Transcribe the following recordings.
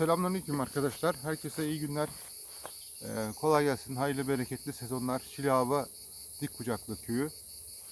Selamünaleyküm arkadaşlar. Herkese iyi günler. Ee, kolay gelsin. Hayırlı bereketli sezonlar. Şilihava Dik Kucaklı Köyü.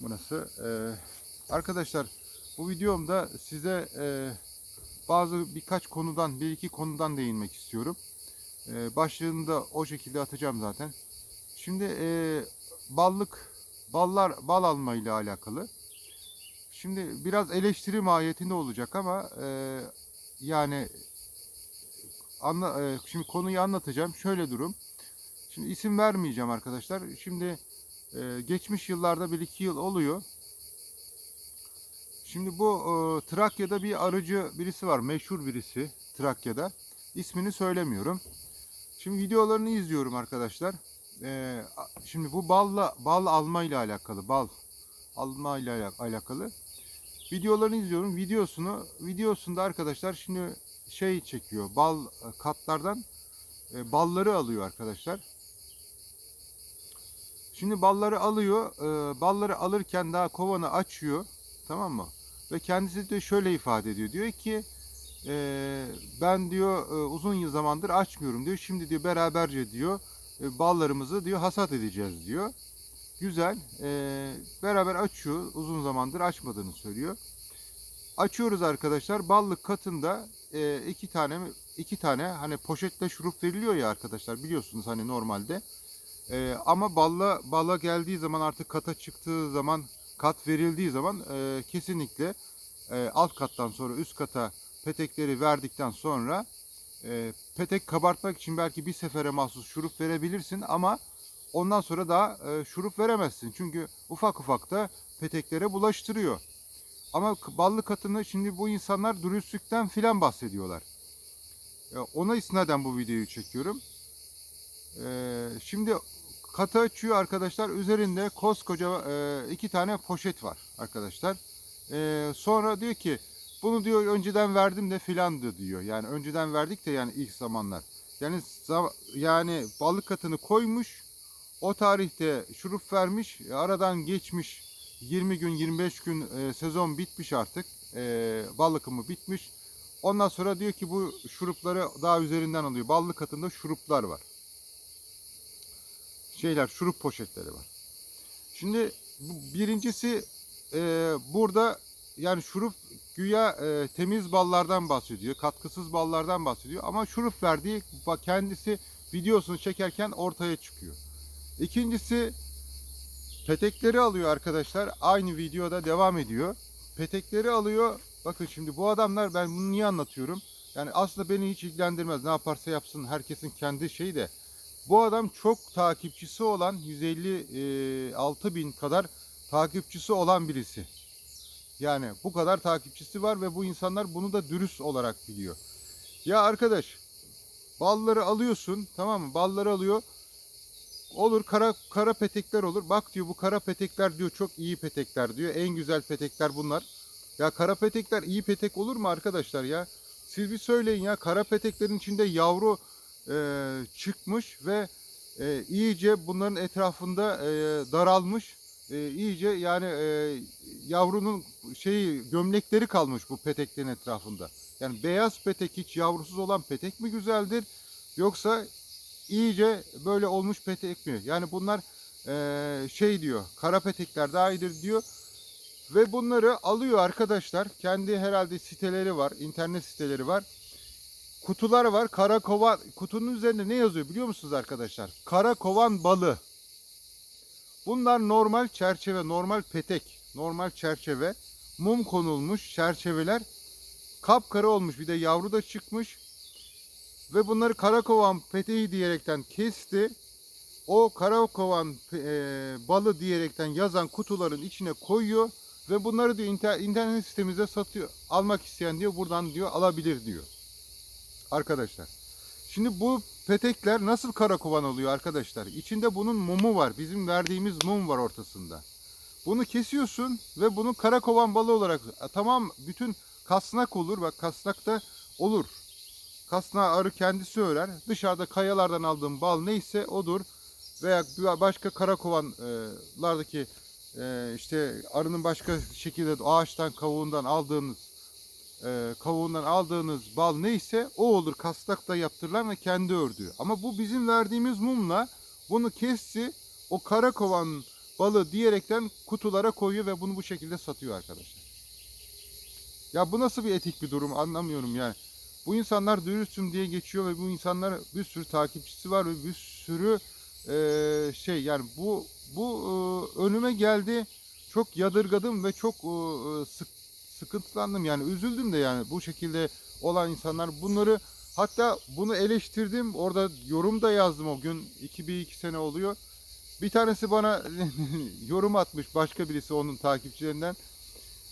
Burası. Ee, arkadaşlar bu videomda size e, bazı birkaç konudan, bir iki konudan değinmek istiyorum. Ee, başlığını da o şekilde atacağım zaten. Şimdi e, ballık, ballar, bal alma ile alakalı. Şimdi biraz eleştiri mahiyetinde olacak ama e, yani anla, e, şimdi konuyu anlatacağım. Şöyle durum. Şimdi isim vermeyeceğim arkadaşlar. Şimdi e, geçmiş yıllarda bir iki yıl oluyor. Şimdi bu e, Trakya'da bir arıcı birisi var. Meşhur birisi Trakya'da. İsmini söylemiyorum. Şimdi videolarını izliyorum arkadaşlar. E, şimdi bu balla bal alma ile alakalı. Bal alma ile ala- alakalı. Videolarını izliyorum. Videosunu videosunda arkadaşlar şimdi şey çekiyor. Bal e, katlardan e, balları alıyor arkadaşlar. Şimdi balları alıyor. e, balları alırken daha kovanı açıyor. Tamam mı? Ve kendisi de şöyle ifade ediyor. Diyor ki ben diyor uzun yıl zamandır açmıyorum diyor. Şimdi diyor beraberce diyor ballarımızı diyor hasat edeceğiz diyor. Güzel. Beraber açıyor. Uzun zamandır açmadığını söylüyor. Açıyoruz arkadaşlar. Ballık katında e, iki tane iki tane hani poşetle şurup veriliyor ya arkadaşlar biliyorsunuz hani normalde. E, ama balla bala geldiği zaman artık kata çıktığı zaman kat verildiği zaman e, kesinlikle e, alt kattan sonra üst kata petekleri verdikten sonra e, petek kabartmak için belki bir sefere mahsus şurup verebilirsin ama ondan sonra daha e, şurup veremezsin. Çünkü ufak ufak da peteklere bulaştırıyor. Ama ballı katını şimdi bu insanlar dürüstlükten filan bahsediyorlar. E, Ona isnaden bu videoyu çekiyorum. E, Şimdi katı açıyor arkadaşlar. Üzerinde koskoca e, iki tane poşet var arkadaşlar. Sonra diyor ki bunu diyor önceden verdim de filandı diyor. Yani önceden verdik de yani ilk zamanlar. Yani yani balık katını koymuş. O tarihte şurup vermiş. Aradan geçmiş 20 gün 25 gün e, sezon bitmiş artık. E, bal akımı bitmiş. Ondan sonra diyor ki bu şurupları daha üzerinden alıyor. Ballı katında şuruplar var. Şeyler şurup poşetleri var. Şimdi birincisi e, burada yani şurup güya e, temiz ballardan bahsediyor. Katkısız ballardan bahsediyor. Ama şurup verdiği kendisi videosunu çekerken ortaya çıkıyor. İkincisi Petekleri alıyor arkadaşlar. Aynı videoda devam ediyor. Petekleri alıyor. Bakın şimdi bu adamlar ben bunu niye anlatıyorum? Yani aslında beni hiç ilgilendirmez. Ne yaparsa yapsın herkesin kendi şeyi de. Bu adam çok takipçisi olan 156 bin kadar takipçisi olan birisi. Yani bu kadar takipçisi var ve bu insanlar bunu da dürüst olarak biliyor. Ya arkadaş balları alıyorsun tamam mı? Balları alıyor. Olur kara kara petekler olur. Bak diyor bu kara petekler diyor çok iyi petekler diyor. En güzel petekler bunlar. Ya kara petekler iyi petek olur mu arkadaşlar ya? Siz bir söyleyin ya kara peteklerin içinde yavru e, çıkmış ve e, iyice bunların etrafında e, daralmış. E, iyice yani e, yavrunun şeyi gömlekleri kalmış bu peteklerin etrafında. Yani beyaz petek hiç yavrusuz olan petek mi güzeldir? Yoksa iyice böyle olmuş petek mi? Yani bunlar eee, şey diyor, kara petekler daha iyidir diyor. Ve bunları alıyor arkadaşlar. Kendi herhalde siteleri var, internet siteleri var. Kutular var. Kara kovan kutunun üzerinde ne yazıyor biliyor musunuz arkadaşlar? Kara kovan balı. Bunlar normal çerçeve, normal petek, normal çerçeve. Mum konulmuş çerçeveler. Kapkara olmuş. Bir de yavru da çıkmış ve bunları karakovan peteği diyerekten kesti. O karakovan e, balı diyerekten yazan kutuların içine koyuyor ve bunları diyor inter- internet sitemizde satıyor. Almak isteyen diyor buradan diyor alabilir diyor. Arkadaşlar. Şimdi bu petekler nasıl karakovan oluyor arkadaşlar? İçinde bunun mumu var. Bizim verdiğimiz mum var ortasında. Bunu kesiyorsun ve bunu karakovan balı olarak tamam bütün kasnak olur. Bak kasnakta olur. Kasnağı arı kendisi örer. Dışarıda kayalardan aldığım bal neyse odur. Veya başka karakovanlardaki e, işte arının başka şekilde ağaçtan kavuğundan aldığınız e, kavuğundan aldığınız bal neyse o olur. Kastakla yaptırılan ve kendi ördüğü. Ama bu bizim verdiğimiz mumla bunu kesti o kara kovan balı diyerekten kutulara koyuyor ve bunu bu şekilde satıyor arkadaşlar. Ya bu nasıl bir etik bir durum anlamıyorum yani. Bu insanlar dürüstüm diye geçiyor ve bu insanlar bir sürü takipçisi var ve bir sürü eee, şey yani bu bu eee, önüme geldi. Çok yadırgadım ve çok eee, sık, sıkıntılandım yani üzüldüm de yani bu şekilde olan insanlar bunları hatta bunu eleştirdim orada yorum da yazdım o gün iki bir iki sene oluyor. Bir tanesi bana yorum atmış başka birisi onun takipçilerinden.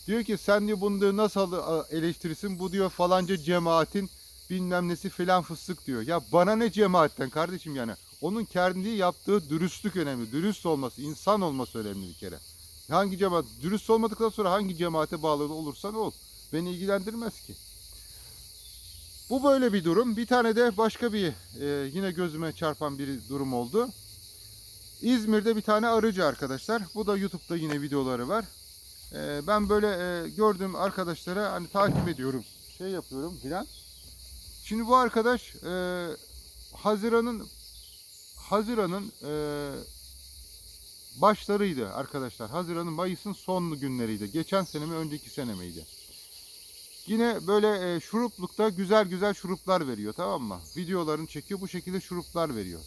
Diyor ki sen diyor bunu diyor nasıl eleştirirsin? Bu diyor falanca cemaatin bilmem nesi filan fıstık diyor. Ya bana ne cemaatten kardeşim yani. Onun kendi yaptığı dürüstlük önemli. Dürüst olması, insan olması önemli bir kere. Hangi cemaat, dürüst olmadıktan sonra hangi cemaate bağlı olursan ol. Beni ilgilendirmez ki. Bu böyle bir durum. Bir tane de başka bir e, yine gözüme çarpan bir durum oldu. İzmir'de bir tane arıcı arkadaşlar. Bu da YouTube'da yine videoları var. Ee, ben böyle e, gördüğüm arkadaşlara hani takip ediyorum, şey yapıyorum filan. Şimdi bu arkadaş e, Haziran'ın Haziran'ın e, başlarıydı arkadaşlar. Haziran'ın Mayıs'ın sonlu günleriydi. Geçen sene mi önceki sene miydi? Yine böyle e, şuruplukta güzel güzel şuruplar veriyor tamam mı? Videolarını çekiyor bu şekilde şuruplar veriyor.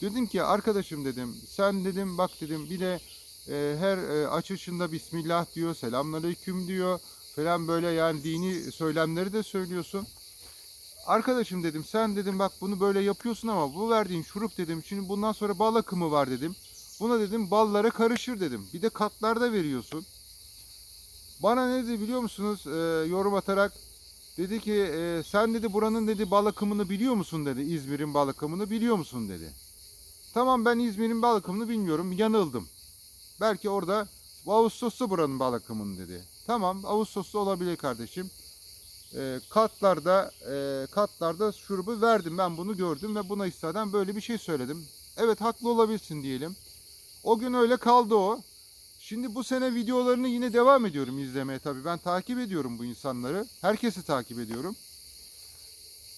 Dedim ki arkadaşım dedim sen dedim bak dedim bir de e, her e, açışında Bismillah diyor, selamünaleyküm diyor falan böyle yani dini söylemleri de söylüyorsun. Arkadaşım dedim sen dedim bak bunu böyle yapıyorsun ama bu verdiğin şurup dedim şimdi bundan sonra bal akımı var dedim. Buna dedim ballara karışır dedim. Bir de katlarda veriyorsun. Bana ne dedi biliyor musunuz e, yorum atarak dedi ki e, sen dedi buranın dedi bal akımını biliyor musun dedi İzmir'in bal akımını biliyor musun dedi. Tamam ben İzmir'in bal akımını bilmiyorum yanıldım. Belki orada Ağustos'ta buranın bal akımını dedi. Tamam Ağustos'ta olabilir kardeşim. E, katlarda e, katlarda şurubu verdim ben bunu gördüm ve buna istaden böyle bir şey söyledim. Evet haklı olabilirsin diyelim. O gün öyle kaldı o. Şimdi bu sene videolarını yine devam ediyorum izlemeye tabii. Ben takip ediyorum bu insanları. Herkesi takip ediyorum.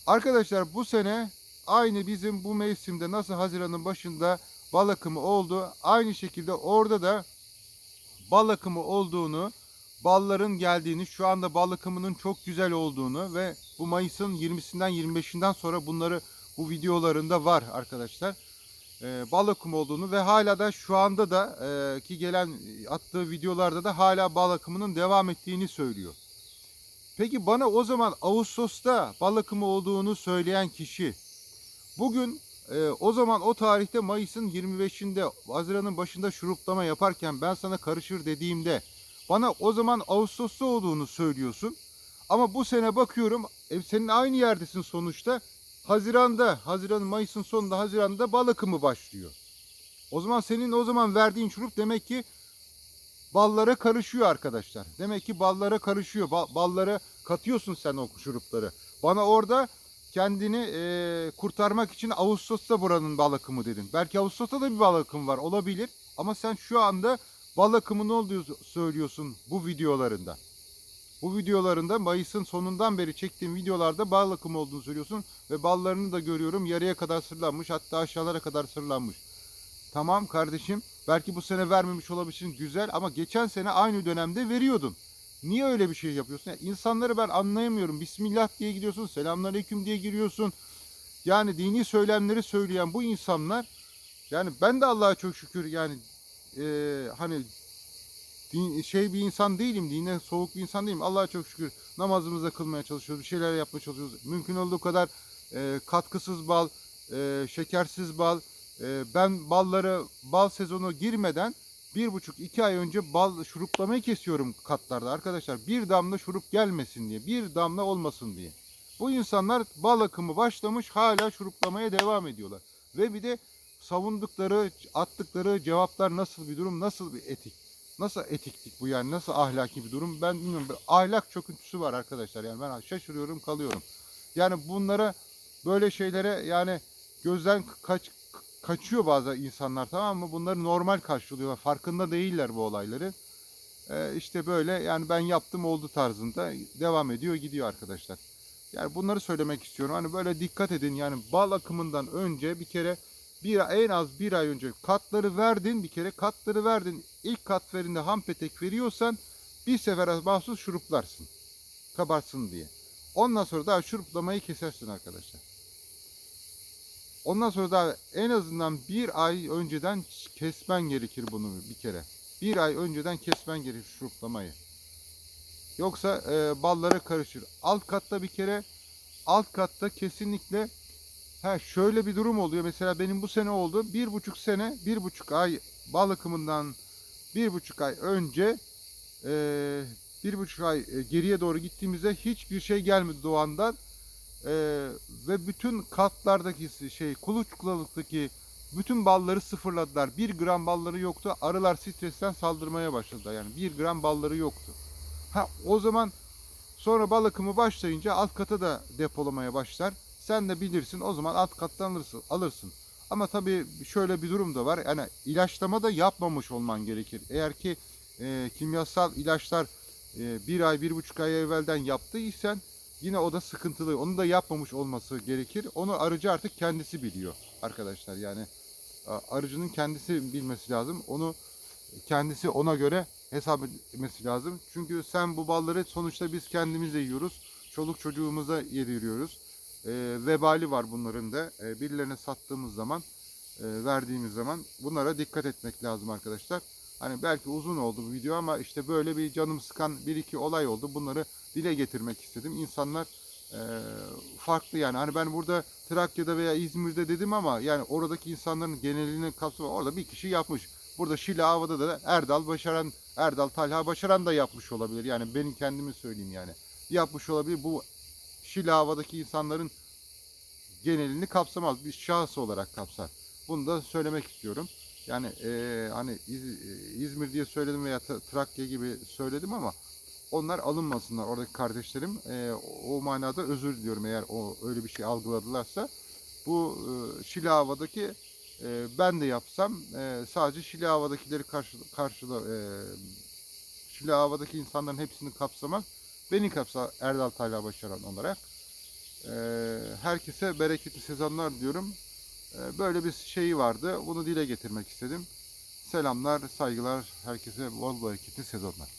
Arkadaşlar bu sene aynı bizim bu mevsimde nasıl Haziran'ın başında bal akımı oldu. Aynı şekilde orada da bal akımı olduğunu, balların geldiğini, şu anda bal akımının çok güzel olduğunu ve bu Mayıs'ın 20'sinden 25'inden sonra bunları bu videolarında var arkadaşlar. Ee, bal akımı olduğunu ve hala da şu anda da e, ki gelen attığı videolarda da hala bal akımının devam ettiğini söylüyor. Peki bana o zaman Ağustos'ta bal akımı olduğunu söyleyen kişi bugün ee, o zaman o tarihte Mayıs'ın 25'inde Haziran'ın başında şuruplama yaparken ben sana karışır dediğimde bana o zaman Ağustos'ta olduğunu söylüyorsun. Ama bu sene bakıyorum e, senin aynı yerdesin sonuçta. Haziran'da, Haziran Mayıs'ın sonunda Haziran'da bal akımı başlıyor. O zaman senin o zaman verdiğin şurup demek ki ballara karışıyor arkadaşlar. Demek ki ballara karışıyor. Ba- ballara katıyorsun sen o şurupları. Bana orada kendini e, kurtarmak için Ağustos'ta buranın bal akımı dedin. Belki Ağustos'ta da bir bal akımı var olabilir. Ama sen şu anda bal akımı ne olduğunu söylüyorsun bu videolarında. Bu videolarında Mayıs'ın sonundan beri çektiğim videolarda bal akımı olduğunu söylüyorsun. Ve ballarını da görüyorum yarıya kadar sırlanmış hatta aşağılara kadar sırlanmış. Tamam kardeşim belki bu sene vermemiş olabilirsin güzel ama geçen sene aynı dönemde veriyordun. Niye öyle bir şey yapıyorsun? Yani insanları ben anlayamıyorum. Bismillah diye gidiyorsun, selamünaleyküm diye giriyorsun. Yani dini söylemleri söyleyen bu insanlar yani ben de Allah'a çok şükür yani e, hani din, şey bir insan değilim, dine soğuk bir insan değilim. Allah'a çok şükür namazımızı kılmaya çalışıyoruz, bir şeyler yapmaya çalışıyoruz. Mümkün olduğu kadar e, katkısız bal, e, şekersiz bal. E, ben balları bal sezonu girmeden bir buçuk iki ay önce bal şuruplamayı kesiyorum katlarda arkadaşlar. Bir damla şurup gelmesin diye, bir damla olmasın diye. Bu insanlar bal akımı başlamış hala şuruplamaya devam ediyorlar. Ve bir de savundukları, attıkları cevaplar nasıl bir durum, nasıl bir etik? Nasıl etiklik bu yani, nasıl ahlaki bir durum ben bilmiyorum. Ahlak çöküntüsü var arkadaşlar yani ben şaşırıyorum kalıyorum. Yani bunlara böyle şeylere yani gözden kaç, kaçıyor bazı insanlar tamam mı? Bunları normal karşılıyorlar. Farkında değiller bu olayları. e, işte böyle yani ben yaptım oldu tarzında devam ediyor gidiyor arkadaşlar. Yani bunları söylemek istiyorum. Hani böyle dikkat edin yani bal akımından önce bir kere bir en az bir ay önce katları verdin bir kere katları verdin. İlk kat verinde ham petek veriyorsan bir sefere mahsus şuruplarsın. Kabartsın diye. Ondan sonra daha şuruplamayı kesersin arkadaşlar. Ondan sonra da en azından bir ay önceden kesmen gerekir bunu bir kere. Bir ay önceden kesmen gerekir şuruplamayı. Yoksa e, ballara karışır. Alt katta bir kere alt katta kesinlikle ha şöyle bir durum oluyor. Mesela benim bu sene oldu. Bir buçuk sene, bir buçuk ay bal akımından bir buçuk ay önce e, bir buçuk ay e, geriye doğru gittiğimizde hiçbir şey gelmedi doğandan. E, ve bütün katlardaki şey kuluçkalıktaki bütün balları sıfırladılar. Bir gram balları yoktu. Arılar stresten saldırmaya başladılar. Yani bir gram balları yoktu. Ha o zaman sonra bal akımı başlayınca alt kata da depolamaya başlar. Sen de bilirsin o zaman alt kattan alırsın. alırsın. Ama tabii şöyle bir durum da var. Yani ilaçlama da yapmamış olman gerekir. Eğer ki e, kimyasal ilaçlar e, bir ay, bir buçuk ay evvelden yaptıysan yine o da sıkıntılı. Onu da yapmamış olması gerekir. Onu arıcı artık kendisi biliyor arkadaşlar. Yani arıcının kendisi bilmesi lazım. Onu kendisi ona göre hesap etmesi lazım. Çünkü sen bu balları sonuçta biz kendimiz de yiyoruz. Çoluk çocuğumuza yediriyoruz. E, vebali var bunların da. E, birilerine sattığımız zaman, e, verdiğimiz zaman bunlara dikkat etmek lazım arkadaşlar. Hani belki uzun oldu bu video ama işte böyle bir canım sıkan bir iki olay oldu. Bunları dile getirmek istedim. İnsanlar e, farklı yani. Hani ben burada Trakya'da veya İzmir'de dedim ama yani oradaki insanların genelini kapsama orada bir kişi yapmış. Burada Şile Ava'da da Erdal Başaran, Erdal Talha Başaran da yapmış olabilir. Yani benim kendimi söyleyeyim yani. Yapmış olabilir. Bu Şile Ava'daki insanların genelini kapsamaz. Bir şahıs olarak kapsar. Bunu da söylemek istiyorum. Yani eee, hani İz- İzmir diye söyledim veya Tra- Trakya gibi söyledim ama onlar alınmasınlar oradaki kardeşlerim. Eee, o manada özür diliyorum eğer o öyle bir şey algıladılarsa. Bu eee, Şile Hava'daki eee, ben de yapsam eee, sadece Şile Hava'dakileri karşı, karşıla eee Şile Hava'daki insanların hepsini kapsamak beni kapsa Erdal Tayla Başaran olarak. Eee, herkese bereketli sezonlar diyorum. Eee, Böyle bir şeyi vardı. Bunu dile getirmek istedim. Selamlar, saygılar. Herkese bol bereketli sezonlar.